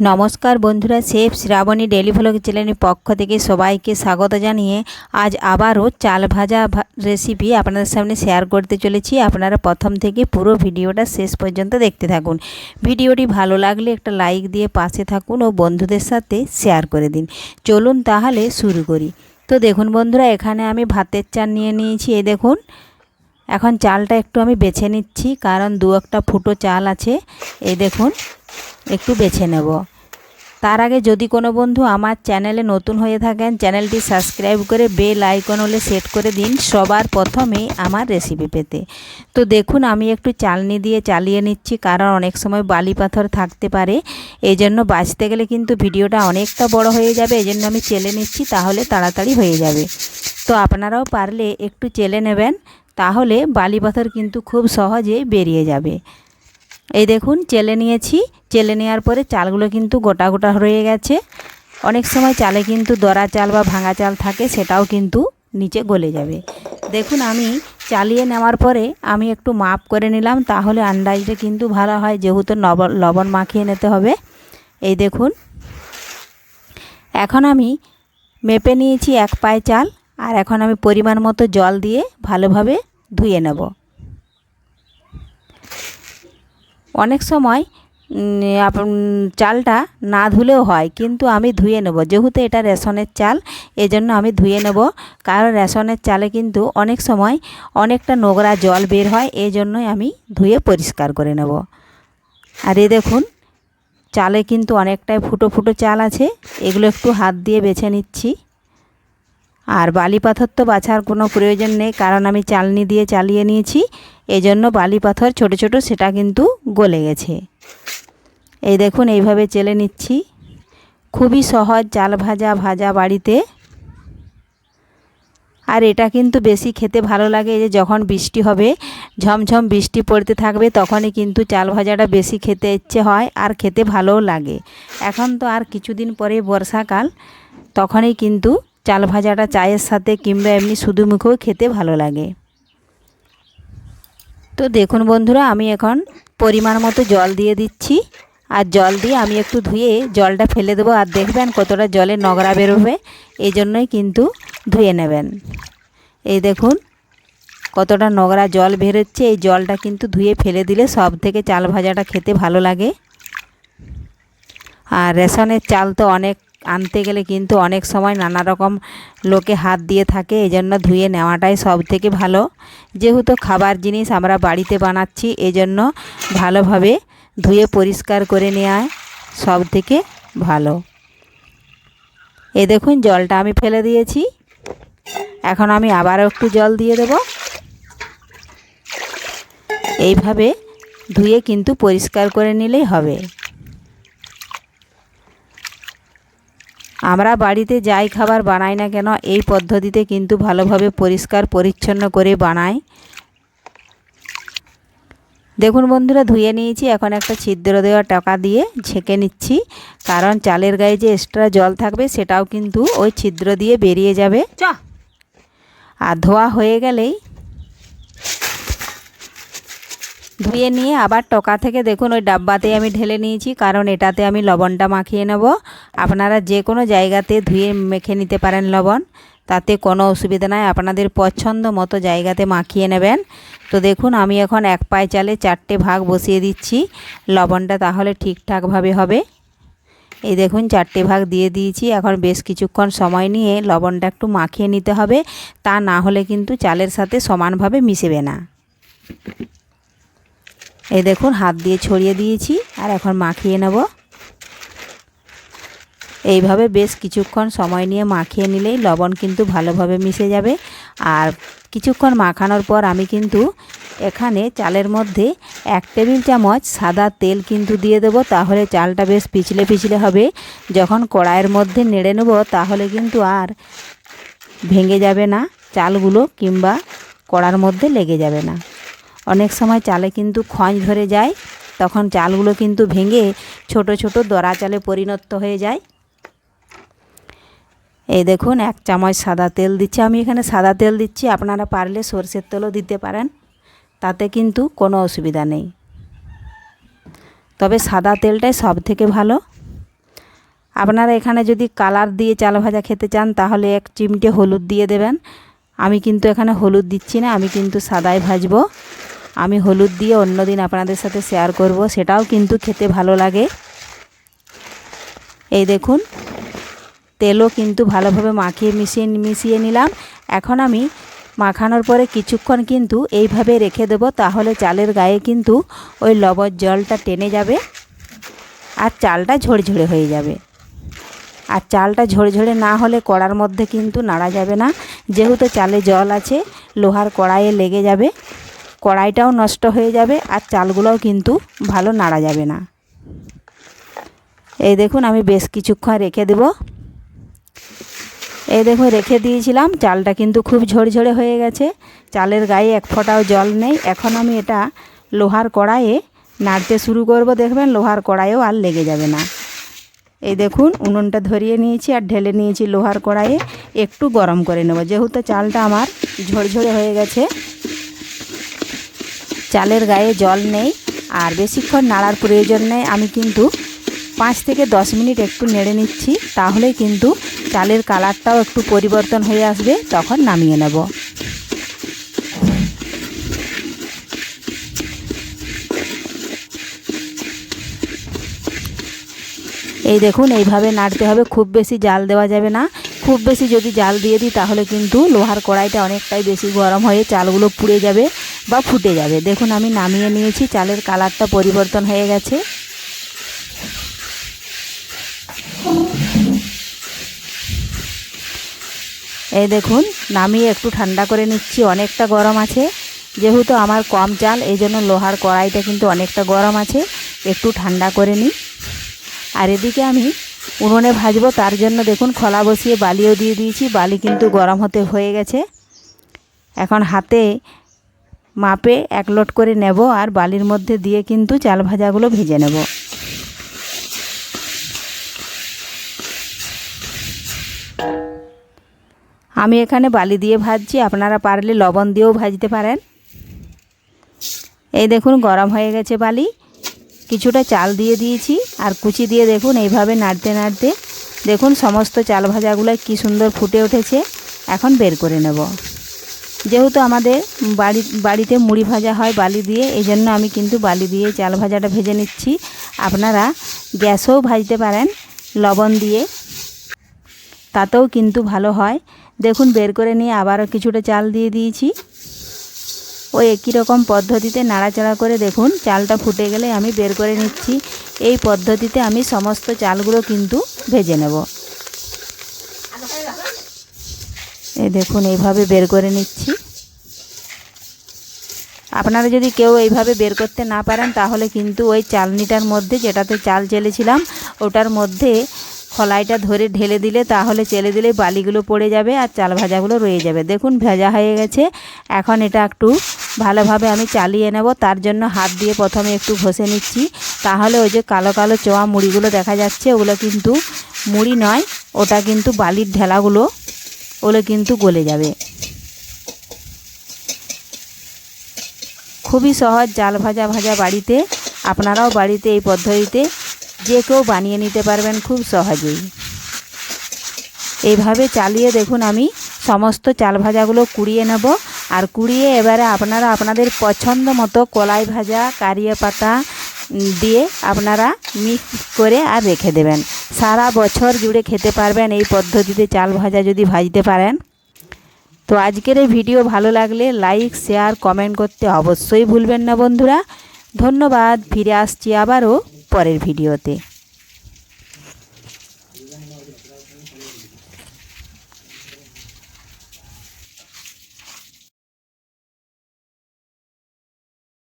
নমস্কার বন্ধুরা, chef Shrabani daily vlog চ্যানেলের পক্ষ থেকে সবাইকে স্বাগত জানিয়ে আজ আবারও চাল ভাজা রেসিপি আপনাদের সামনে শেয়ার করতে চলেছি। আপনারা প্রথম থেকে পুরো ভিডিওটা শেষ পর্যন্ত দেখতে থাকুন। ভিডিওটি ভালো লাগলে একটা লাইক দিয়ে পাশে থাকুন ও বন্ধুদের সাথে শেয়ার করে দিন। চলুন তাহলে শুরু করি। তো দেখুন বন্ধুরা, এখানে আমি ভাতের চাল নিয়ে নিয়েছি। এই দেখুন, এখন চালটা একটু আমি বেছে নিচ্ছি, কারণ দু একটা ফুটো চাল আছে। এই দেখুন একটু বেছে নেব। তার আগে যদি কোনো বন্ধু আমার চ্যানেলে নতুন হয়ে থাকেন, চ্যানেলটি সাবস্ক্রাইব করে বেল আইকন হলে সেট করে দিন সবার প্রথমে আমার রেসিপি পেতে। তো দেখুন, আমি একটু চালনি দিয়ে চালিয়ে নিচ্ছি, কারণ অনেক সময় বালি পাথর থাকতে পারে। এই জন্য বাঁচতে গেলে কিন্তু ভিডিওটা অনেকটা বড় হয়ে যাবে এই জন্য আমি চেলে নিচ্ছি, তাহলে তাড়াতাড়ি হয়ে যাবে। তো আপনারাও পারলে একটু চেলে নেবেন, তাহলে বালি পাথর কিন্তু খুব সহজে বেরিয়ে যাবে। এই দেখুন, চেলে নিয়েছি। চেলে নেওয়ার পরে চালগুলো কিন্তু গোটা গোটা হয়ে গেছে। অনেক সময় চালে কিন্তু দরা চাল বা ভাঙা চাল থাকে, সেটাও কিন্তু নিচে গলে যাবে। দেখুন, আমি চালিয়ে নেওয়ার পরে আমি একটু মাপ করে নিলাম, তাহলে আন্দাজটা কিন্তু ভালো হয়, যেহেতু লবণ লবণ মাখিয়ে নিতে হবে। এই দেখুন, এখন আমি মেপে নিয়েছি এক পায়ে চাল, আর এখন আমি পরিমাণ মতো জল দিয়ে ভালোভাবে ধুয়ে নেব। অনেক সময় চালটা না ধুলেও হয়, কিন্তু আমি ধুয়ে নেব। যেহেতু এটা রেশনের চাল, এজন্য আমি ধুয়ে নেব। কারণ রেশনের চালে কিন্তু অনেক সময় অনেকটা নোংরা জল বের হয় এই জন্যই আমি ধুয়ে পরিষ্কার করে নেব। আর এ দেখুন, চালে কিন্তু অনেকটাই ফুটো ফুটো চাল আছে। এগুলো একটু হাত দিয়ে বেছে নিচ্ছি। আর বালি পাথর তো বাছার কোনো প্রয়োজন নেই, কারণ আমি চালনি দিয়ে চালিয়ে নিয়েছি। এজন্য বালি পাথর ছোট ছোট সেটা কিন্তু গলে গেছে। এই দেখুন, এইভাবে চেলে নিচ্ছি। খুবই সহজ চাল ভাজা ভাজা বাড়িতে। আর এটা কিন্তু বেশি খেতে ভালো লাগে যে যখন বৃষ্টি হবে, ঝমঝম বৃষ্টি পড়তে থাকবে, তখনই কিন্তু চাল ভাজাটা বেশি খেতে ইচ্ছে হয় আর খেতে ভালোও লাগে। এখন তো আর কিছুদিন পরে বর্ষাকাল, তখনই কিন্তু চাল ভাজাটা চায়ের সাথে কিংবা এমনি শুধু মুখেও খেতে ভালো লাগে। তো দেখুন বন্ধুরা, আমি এখন পরিমাণ মতো জল দিয়ে দিচ্ছি। আর জল দিয়ে আমি একটু ধুয়ে জলটা ফেলে দেবো। আর দেখবেন কতটা জলে নোংরা বেরোবে এই জন্যই কিন্তু ধুয়ে নেবেন। এই দেখুন কতটা নোংরা জল বেরোচ্ছে। এই জলটা কিন্তু ধুয়ে ফেলে দিলে সব থেকে চাল ভাজাটা খেতে ভালো লাগে। আর রেশনের চাল তো অনেক আনতে গেলে কিন্তু অনেক সময় নানা রকম লোকে হাত দিয়ে থাকে এই জন্য ধুয়ে নেওয়াটাই সব থেকে ভালো। যেহেতু খাবার জিনিস আমরা বাড়িতে বানাচ্ছি, এজন্য ভালোভাবে ধুয়ে পরিষ্কার করে নেওয়া সব থেকে ভালো। এ দেখুন, জলটা আমি ফেলে দিয়েছি। এখন আমি আবারও একটু জল দিয়ে দেব। এইভাবে ধুয়ে কিন্তু পরিষ্কার করে নিলেই হবে। আমরা বাড়িতে যাই খাবার বানাই না কেন এই পদ্ধতিতে কিন্তু ভালোভাবে পরিষ্কার পরিচ্ছন্ন করে বানাই। দেখুন বন্ধুরা ধুয়ে নিয়েছি এখন একটা ছিদ্র দেওয়া টাকা দিয়ে ছেঁকে নিচ্ছি কারণ চালের গায়ে যে এক্সট্রা জল থাকবে সেটাও কিন্তু ওই ছিদ্র দিয়ে বেরিয়ে যাবে। আর ধোয়া হয়ে গেলেই ধুয়ে নিয়ে আবার টকা থেকে দেখুন ওই ডাব্বাতে আমি ঢেলে নিয়েছি, কারণ এটাতে আমি লবণটা মাখিয়ে নেব। আপনারা যে কোনো জায়গাতে ধুয়ে মেখে নিতে পারেন লবণ, তাতে কোনো অসুবিধা নাই, আপনাদের পছন্দ মতো জায়গাতে মাখিয়ে নেবেন। তো দেখুন, আমি এখন এক পায়ে চালে চারটে ভাগ বসিয়ে দিচ্ছি, লবণটা তাহলে ঠিকঠাকভাবে হবে। এই দেখুন, চারটে ভাগ দিয়ে দিয়েছি, এখন বেশ কিছুক্ষণ সময় নিয়ে লবণটা একটু মাখিয়ে নিতে হবে, তা না হলে কিন্তু চালের সাথে সমানভাবে মিশবে না। এই দেখুন, হাত দিয়ে ছড়িয়ে দিয়েছি আর এখন মাখিয়ে নেব। এইভাবে বেশ কিছুক্ষণ সময় নিয়ে মাখিয়ে নিলেই লবণ কিন্তু ভালোভাবে মিশে যাবে। আর কিছুক্ষণ মাখানোর পর আমি কিন্তু এখানে চালের মধ্যে এক টেবিল চামচ সাদা তেল কিন্তু দিয়ে দেবো, তাহলে চালটা বেশ পিছলে পিছলে হবে। যখন কড়াইয়ের মধ্যে নেড়ে নেব, তাহলে কিন্তু আর ভেঙে যাবে না, চালগুলো কিংবা কড়ার মধ্যে লেগে যাবে না। অনেক সময় চালে কিন্তু খঁজ ধরে যায়, তখন চালগুলো কিন্তু ভেঙে ছোট ছোট দরা চালে পরিণত হয়ে যায়। এই দেখুন, এক চামচ সাদা তেল দিচ্ছি আমি এখানে। সাদা তেল দিচ্ছি, আপনারা পারলে সর্ষের তেলও দিতে পারেন, তাতে কিন্তু কোনো অসুবিধা নেই। তবে সাদা তেলটাই সব থেকে ভালো। আপনারা এখানে যদি কালার দিয়ে চাল ভাজা খেতে চান, তাহলে এক চিমটে হলুদ দিয়ে দেবেন। আমি কিন্তু এখানে হলুদ দিচ্ছি না, আমি কিন্তু সাদাই ভাজবো। আমি হলুদ দিয়ে অন্য দিন আপনাদের সাথে শেয়ার করব, সেটাও কিন্তু খেতে ভালো লাগে। এই দেখুন, তেলও কিন্তু ভালোভাবে মাখিয়ে মিশিয়ে মিশিয়ে নিলাম। এখন আমি মাখানোর পরে কিছুক্ষণ কিন্তু এইভাবে রেখে দেবো, তাহলে চালের গায়ে কিন্তু ওই লবণ জলটা টেনে যাবে আর চালটা ঝরঝরে হয়ে যাবে। আর চালটা ঝরঝরে না হলে কড়ার মধ্যে কিন্তু নাড়া যাবে না। যেহেতু চালে জল আছে, লোহার কড়াইয়ে লেগে যাবে। কড়াইটাও নষ্ট হয়ে যাবে আর চালগুলোও কিন্তু ভালো নাড়া যাবে না। এই দেখুন আমি বেশ কিছুক্ষণ রেখে দেব। এই দেখুন রেখে দিয়েছিলাম, চালটা কিন্তু খুব ঝরঝরে হয়ে গেছে। চালের গায়ে এক ফোঁটাও জল নেই। এখন আমি এটা লোহার কড়াইয়ে নাড়তে শুরু করব। দেখবেন লোহার কড়াইও আর লেগে যাবে না। এই দেখুন উনুনটা ধরিয়ে নিয়েছি আর ঢেলে নিয়েছি লোহার কড়াইয়ে। একটু গরম করে নেব। যেহেতু চালটা আমার ঝরঝরে হয়ে গেছে চালের গায়ে জল নেই আর বেশিক্ষণ নাড়ার প্রয়োজন নেই। আমি কিন্তু পাঁচ থেকে দশ মিনিট একটু নেড়ে নিচ্ছি, তাহলে কিন্তু চালের কালারটাও একটু পরিবর্তন হয়ে আসবে, তখন নামিয়ে নেব। এই দেখুন, এইভাবে নাড়তে হবে, খুব বেশি জাল দেওয়া যাবে না। খুব বেশি যদি জাল দিয়ে দিই, তাহলে কিন্তু লোহার কড়াইটা অনেকটাই বেশি গরম হয়ে চালগুলো পুড়ে যাবে বা ফুটে যাবে। দেখুন, আমি নামিয়ে নিয়েছি, চালের কালারটা পরিবর্তন হয়ে গেছে। এই দেখুন, নামিয়ে একটু ঠান্ডা করে নিচ্ছি, অনেকটা গরম আছে। যেহেতু আমার কম চাল এই জন্য লোহার কড়াইটা কিন্তু অনেকটা গরম আছে। একটু ঠান্ডা করে নিই। আর এদিকে আমি উনুনে ভাজবো, তার জন্য দেখুন খোলা বসিয়ে বালিও দিয়ে দিয়েছি। বালি কিন্তু গরম হতে হয়ে গেছে। এখন হাতে মাপে এক লোট করে নেব আর বালির মধ্যে দিয়ে কিন্তু চাল ভাজাগুলো ভেজে নেব। আমি এখানে বালি দিয়ে ভাজছি, আপনারা পারলে লবণ দিয়েও ভাজতে পারেন। এই দেখুন গরম হয়ে গেছে বালি। কিছুটা চাল দিয়ে দিয়েছি আর কুচি দিয়ে দেখুন এইভাবে নাড়তে নাড়তে। দেখুন সমস্ত চাল ভাজাগুলো কি সুন্দর ফুটে উঠেছে। এখন বের করে নেব। যেহেতু আমাদের বাড়ি, বাড়িতে মুড়ি ভাজা হয় বালি দিয়ে এই জন্য আমি কিন্তু বালি দিয়ে চাল ভাজাটা ভেজে নিচ্ছি। আপনারা গ্যাসেও ভাজতে পারেন, লবণ দিয়ে। তাতেও কিন্তু ভালো হয়। দেখুন বের করে নিয়ে আবারও কিছুটা চাল দিয়ে দিয়েছি। ওই একই রকম পদ্ধতিতে নাড়াচাড়া করে দেখুন, চালটা ফুটে গেলে আমি বের করে নিচ্ছি। এই পদ্ধতিতে আমি সমস্ত চালগুলো কিন্তু ভেজে নেব। এই দেখুন, এইভাবে বের করে নিচ্ছি। আপনারা যদি কেউ এইভাবে বের করতে না পারেন, তাহলে কিন্তু ওই চালনিটার মধ্যে, যেটাতে চাল চেলেছিলাম, ওটার মধ্যে খলাইটা ধরে ঢেলে দিলে, তাহলে চেলে দিলে বালিগুলো পড়ে যাবে আর চাল ভাজাগুলো রয়ে যাবে। দেখুন, ভেজা হয়ে গেছে। এখন এটা একটু ভালোভাবে আমি চালিয়ে নেব। তার জন্য হাত দিয়ে প্রথমে একটু ঘষে নিচ্ছি। তাহলে ওই যে কালো কালো চোয়া মুড়িগুলো দেখা যাচ্ছে, ওগুলো কিন্তু মুড়ি নয়, ওটা কিন্তু বালির ঢেলাগুলো, ওগুলো কিন্তু গলে যাবে। খুবই সহজ জাল ভাজা ভাজা বাড়িতে। আপনারাও বাড়িতে এই পদ্ধতিতে যে কেউ বানিয়ে নিতে পারবেন খুব সহজেই। এইভাবে চালিয়ে দেখুন আমি সমস্ত চাল ভাজাগুলো কুড়িয়ে নেব। আর কুড়িয়ে এবারে আপনারা আপনাদের পছন্দ মতো কলাই ভাজা, কারিয়া পাতা দিয়ে আপনারা মিক্স করে আর রেখে দেবেন। সারা বছর জুড়ে খেতে পারবেন এই পদ্ধতিতে চাল ভাজা যদি ভাজতে পারেন। তো আজকের এই ভিডিও ভালো লাগলে লাইক শেয়ার কমেন্ট করতে অবশ্যই ভুলবেন না বন্ধুরা। ধন্যবাদ, ফিরে আসছি আবারও পরের ভিডিওতে।